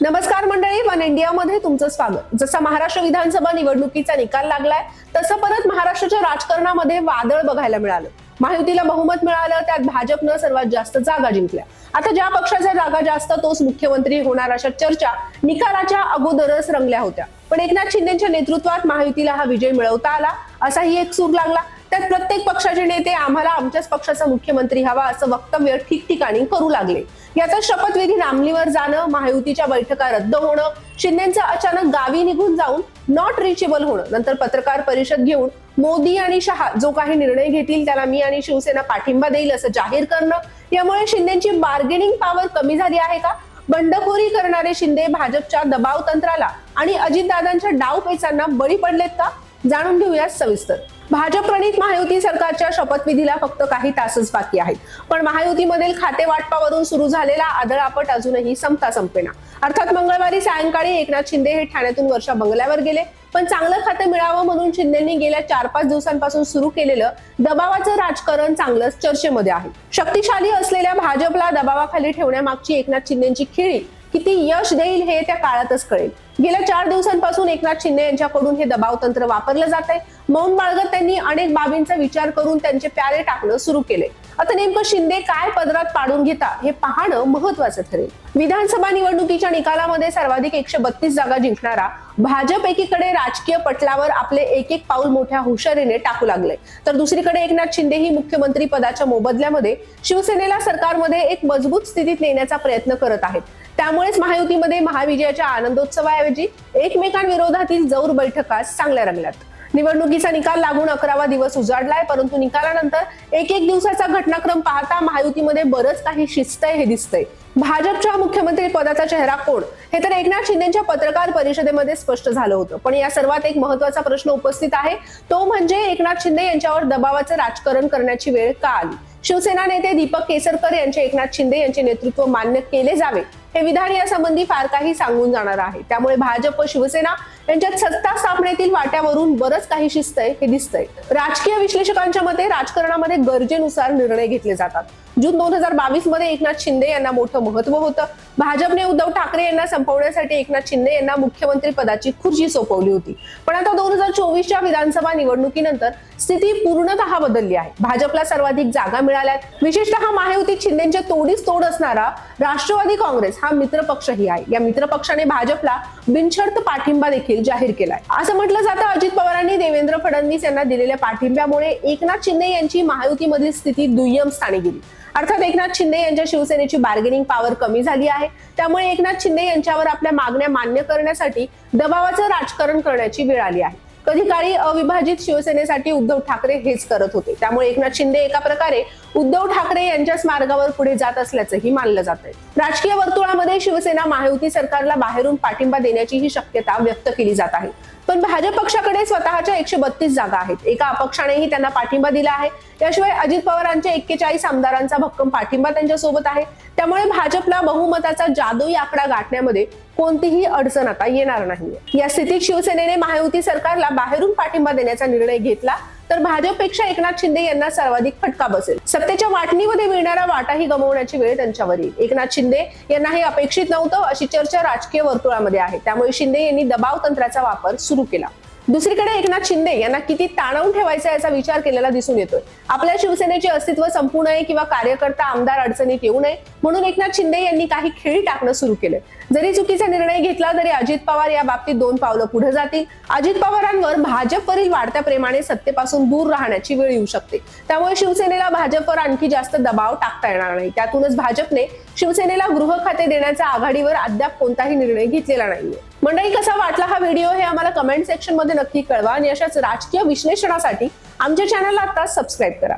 नमस्कार मंडळी वन इंडियामध्ये तुमचं स्वागत. जसा महाराष्ट्र विधानसभा निवडणुकीचा निकाल लागलाय तसं परत महाराष्ट्राच्या राजकारणामध्ये वादळ बघायला मिळालं. महायुतीला बहुमत मिळालं त्यात भाजपनं सर्वात जास्त जागा जिंकल्या. आता ज्या पक्षाच्या जागा जास्त तोच मुख्यमंत्री होणार अशा चर्चा निकालाच्या अगोदरच रंगल्या होत्या. पण एकनाथ शिंदेच्या नेतृत्वात महायुतीला हा विजय मिळवता आला असाही एक सूर लागला. त्यात प्रत्येक पक्षाचे नेते आम्हाला आमच्याच पक्षाचा मुख्यमंत्री हवा असं वक्तव्य ठिकठिकाणी करू लागले. याचा शपथविधी नामलीवर जाणं महायुतीच्या बैठका रद्द होणं शिंदेचं अचानक गावी निघून जाऊन नॉट रिचेबल होणं नंतर पत्रकार परिषद घेऊन मोदी आणि शहा जो काही निर्णय घेतील त्याला मी आणि शिवसेना पाठिंबा देईल असं जाहीर करणं यामुळे शिंदेची बार्गेनिंग पॉवर कमी झाली आहे का? बंडखोरी करणारे शिंदे भाजपच्या दबाव तंत्राला आणि अजितदादांच्या डाव पेचांना बळी पडलेत का? जाणून घेऊया सविस्तर. भाजप प्रणित महायुती सरकारच्या शपथविधीला फक्त काही तासच बाकी आहेत. पण महायुतीमधील खाते वाटपावरून सुरू झालेला आदळापट अजूनही संपता संपेना. अर्थात मंगळवारी सायंकाळी एकनाथ शिंदे हे ठाण्यातून वर्षा बंगल्यावर गेले. पण चांगलं खातं मिळावं म्हणून शिंदेनी गेल्या चार पाच दिवसांपासून सुरू केलेलं दबावाचं राजकारण चांगलंच चर्चेमध्ये आहे. शक्तिशाली असलेल्या भाजपला दबावाखाली ठेवण्यामागची एकनाथ शिंदेची खेळी किती यश देईल हे त्या काळातच कळेल. गेल्या चार दिवसांपासून एकनाथ शिंदे यांच्याकडून हे दबाव तंत्र वापरलं जात आहे मौन बाळगत त्यांनी अनेक बाबींचा विचार करून त्यांचे प्यारे टाकणं सुरू केले आता नेमकं शिंदे काय पदरात पाडून घेता हे पाहणं महत्वाचं ठरेल. विधानसभा निवडणुकीच्या निकालामध्ये सर्वाधिक एकशे बत्तीस जागा जिंकणारा भाजप एकीकडे राजकीय पटलावर आपले एक एक पाऊल मोठ्या हुशारीने टाकू लागले तर दुसरीकडे एकनाथ शिंदे ही मुख्यमंत्री पदाच्या मोबदल्यामध्ये शिवसेनेला सरकारमध्ये एक मजबूत स्थितीत नेण्याचा प्रयत्न करत आहेत. त्यामुळेच महायुतीमध्ये महाविजयाच्या आनंदोत्सवाऐवजी एकमेकांविरोधातील जौर बैठका चांगल्या रंगल्यात. निवडणुकीचा निकाल लागून अकरावा दिवस उजाडलाय परंतु निकालानंतर एक एक दिवसाचा घटनाक्रम पाहता महायुतीमध्ये बरंच काही शिस्तय हे दिसतंय. भाजपच्या मुख्यमंत्री पदाचा चेहरा कोण? हे तर एकनाथ शिंदेच्या पत्रकार परिषदेमध्ये स्पष्ट झालं होतं. पण या सर्वात एक महत्त्वाचा प्रश्न उपस्थित आहे तो म्हणजे एकनाथ शिंदे यांच्यावर दबावाचं राजकारण करण्याची वेळ का आली? शिवसेना नेते दीपक केसरकर यांचे एकनाथ शिंदे यांचे नेतृत्व मान्य केले जावे हे विधान यासंबंधी फार काही सांगून जाणार आहे. त्यामुळे भाजप व शिवसेना त्यांच्यात सत्ता स्थापनेतील वाट्यावरून बरंच काही शिस्तय हे दिसतंय. राजकीय विश्लेषकांच्या मते राजकारणामध्ये गरजेनुसार निर्णय घेतले जातात. जून दोन हजार बावीसमध्ये एकनाथ शिंदे यांना मोठं महत्त्व होतं. भाजपने उद्धव ठाकरे यांना संपवण्यासाठी एकनाथ शिंदे यांना मुख्यमंत्री पदाची खुर्ची सोपवली होती. पण आता दोन हजार चोवीसच्या विधानसभा निवडणुकीनंतर स्थिती पूर्णतः बदलली आहे. भाजपला सर्वाधिक जागा मिळाल्यात. विशेषतः महायुतीत शिंदेच्या तोडीस तोड असणारा राष्ट्रवादी काँग्रेस हा मित्रपक्षही आहे. या मित्रपक्षाने भाजपला बिनशर्त पाठिंबा देखील जाहीर केलाय. असं म्हटलं जातं अजित पवारांनी देवेंद्र फडणवीस यांना दिलेल्या पाठिंब्यामुळे एकनाथ शिंदे यांची महायुतीमधील स्थिती दुय्यम स्थानी गेली. अर्थात एकनाथ शिंदे यांच्या शिवसेनेची बार्गेनिंग पॉवर कमी झाली आहे. त्यामुळे एकनाथ शिंदे यांच्यावर आपल्या मागण्या मान्य करण्यासाठी दबावाचं राजकारण करण्याची वेळ आली आहे. कधी काळी अविभाजित शिवसेनेसाठी उद्धव ठाकरे हेच करत होते. त्यामुळे एकनाथ शिंदे एका प्रकारे उद्धव ठाकरे यांच्याच मार्गावर पुढे जात असल्याचंही मानलं जात आहे राजकीय वर्तुळामध्ये शिवसेना महायुती सरकारला बाहेरून पाठिंबा देण्याची ही शक्यता व्यक्त केली जात आहे. पण भाजप पक्षाकडे स्वतःच्या एकशे बत्तीस जागा आहेत. एका अपक्षानेही त्यांना पाठिंबा दिला आहे. याशिवाय अजित पवारांच्या एक्केचाळीस आमदारांचा भक्कम पाठिंबा त्यांच्यासोबत आहे. त्यामुळे भाजपला बहुमताचा जादुई आकडा गाठण्यामध्ये कोणतीही अडचण आता येणार नाही या स्थितीत शिवसेनेने महायुती सरकारला बाहेरून पाठिंबा देण्याचा निर्णय घेतला. तर भाजपपेक्षा एकनाथ शिंदे यांना सर्वाधिक फटका बसेल. सत्तेच्या वाटणीमध्ये मिळणारा वाटाही गमावण्याची वेळ त्यांच्यावर येईल. एकनाथ शिंदे यांना हे अपेक्षित नव्हतं अशी चर्चा राजकीय वर्तुळामध्ये आहे. त्यामुळे शिंदे यांनी दबाव तंत्राचा वापर सुरू केला. दुसरीकडे एकनाथ शिंदे यांना किती ताणवून ठेवायचा याचा विचार केलेला दिसून येतोय. आपल्या शिवसेनेचे अस्तित्व संपू नये किंवा कार्यकर्ता आमदार अडचणीत येऊ नये म्हणून एकनाथ शिंदे यांनी काही खेळी टाकणं सुरू केलं जरी चुकीचा निर्णय घेतला तरी अजित पवार या बाबतीत दोन पावलं पुढे जातील. अजित पवारांवर भाजपवरील वाढत्या प्रेमाने सत्तेपासून दूर राहण्याची वेळ येऊ शकते. त्यामुळे शिवसेनेला भाजपवर आणखी जास्त दबाव टाकता येणार नाही. त्यातूनच भाजपने शिवसेनेला गृह खाते देण्याचा आघाडीवर अद्याप कोणताही निर्णय घेतलेला नाहीये. मंडळी कसा वाटला हा व्हिडिओ हे आम्हाला कमेंट सेक्शनमध्ये नक्की कळवा आणि अशाच राजकीय विश्लेषणासाठी आमच्या चॅनलला आता सबस्क्राईब करा.